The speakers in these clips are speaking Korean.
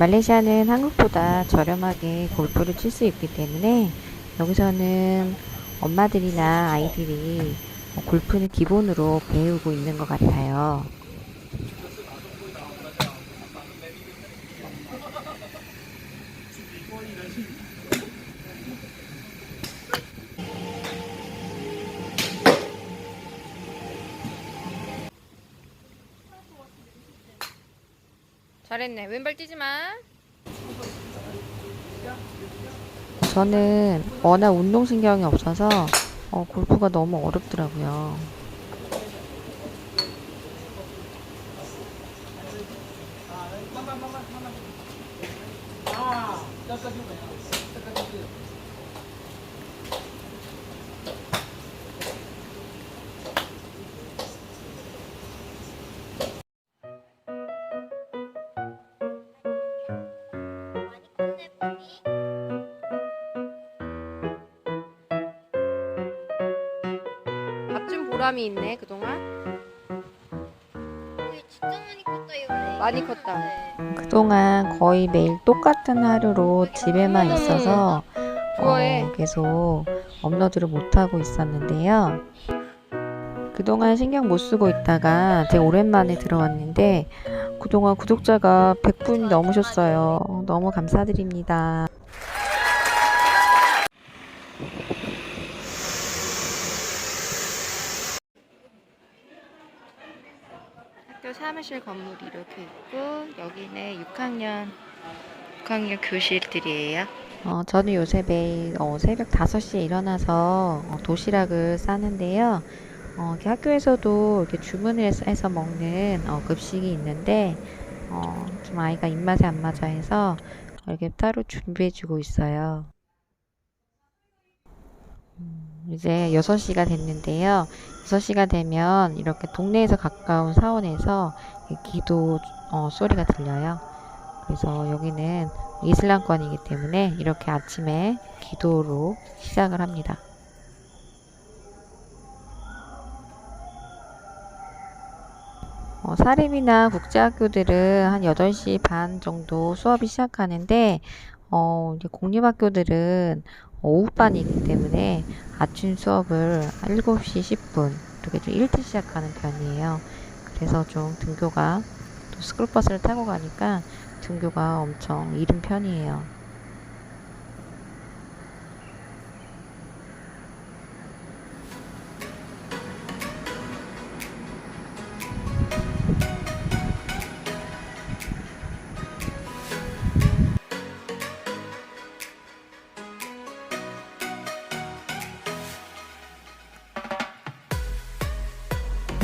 말레이시아는 한국보다 저렴하게 골프를 칠 수 있기 때문에 여기서는 엄마들이나 아이들이 골프는 기본으로 배우고 있는 것 같아요. 잘했네. 왼발 뛰지 마. 저는 워낙 운동신경이 없어서 어, 골프가 너무 어렵더라고요. 밥준 보람이 있네 그동안. 진짜 많이 컸다 이번에. 많이 컸다. 네. 그동안 거의 매일 똑같은 하루로 집에만 있어서 좋아해. 어, 계속 업로드를 못하고 있었는데요. 그동안 신경 못 쓰고 있다가 되게 오랜만에 들어왔는데 그동안 구독자가 100분이 넘으셨어요. 너무 감사드립니다. 학교 사무실 건물이 이렇게 있고 여기는 6학년 6학년 교실들이에요. 어, 저는 요새 매일 어, 새벽 5시에 일어나서 어, 도시락을 싸는데요. 어, 이렇게 학교에서도 이렇게 주문을 해서, 먹는 어, 급식이 있는데 어, 좀 아이가 입맛에 안 맞아 해서 이렇게 따로 준비해주고 있어요. 음, 이제 6시가 됐는데요. 6시가 되면 이렇게 동네에서 가까운 사원에서 이 기도 어, 소리가 들려요. 그래서 여기는 이슬람권이기 때문에 이렇게 아침에 기도로 시작을 합니다. 어, 사립이나 국제학교들은 한 8시 반 정도 수업이 시작하는데, 어, 공립학교들은 오후반이기 때문에 아침 수업을 7시 10분, 이렇게 좀 일찍 시작하는 편이에요. 그래서 좀 등교가 또 스쿨버스를 타고 가니까 등교가 엄청 이른 편이에요.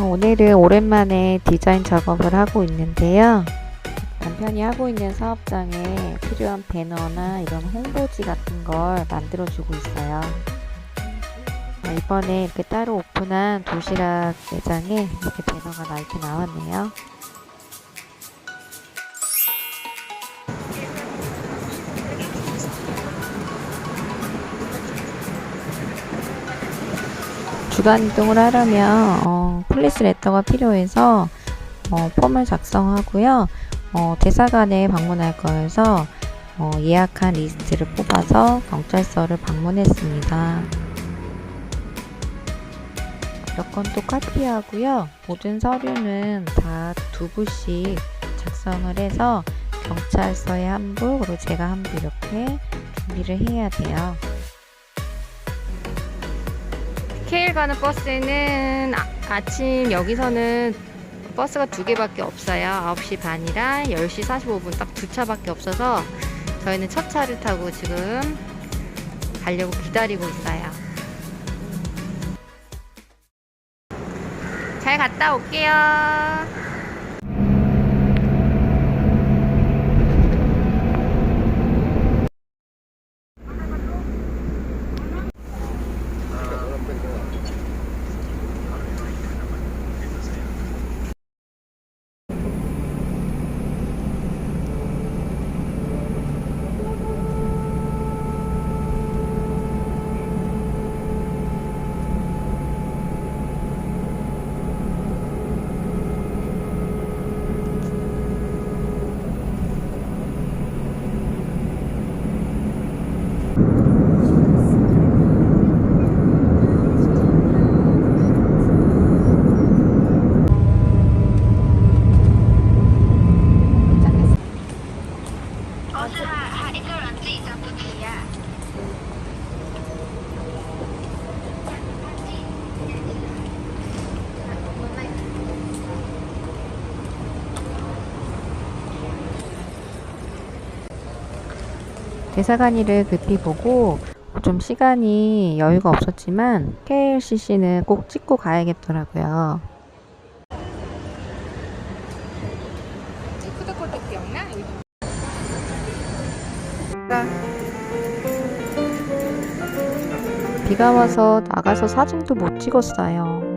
오늘은 오랜만에 디자인 작업을 하고 있는데요. 남편이 하고 있는 사업장에 필요한 배너나 이런 홍보지 같은 걸 만들어주고 있어요. 어, 이번에 이렇게 따로 오픈한 도시락 매장에 이렇게 배너가 나 이렇게 나왔네요. 주간 이동을 하려면 어, 플리스 레터가 필요해서 어, 폼을 작성하고요. 어, 대사관에 방문할 거여서 어, 예약한 리스트를 뽑아서 경찰서를 방문했습니다. 여권도 카피하고요. 모든 서류는 다 두 부씩 작성을 해서 경찰서에 한 부, 그리고 제가 한 부 이렇게 준비를 해야 돼요. 케일 가는 버스는 아, 아침 여기서는 버스가 두 개밖에 없어요. 9시 반이랑 10시 45분 딱 두 차밖에 없어서 저희는 첫 차를 타고 지금 가려고 기다리고 있어요. 잘 갔다 올게요. 대사관이를 급히 보고 좀 시간이 여유가 없었지만 KLCC는 꼭 찍고 가야겠더라고요. 비가 와서 나가서 사진도 못 찍었어요.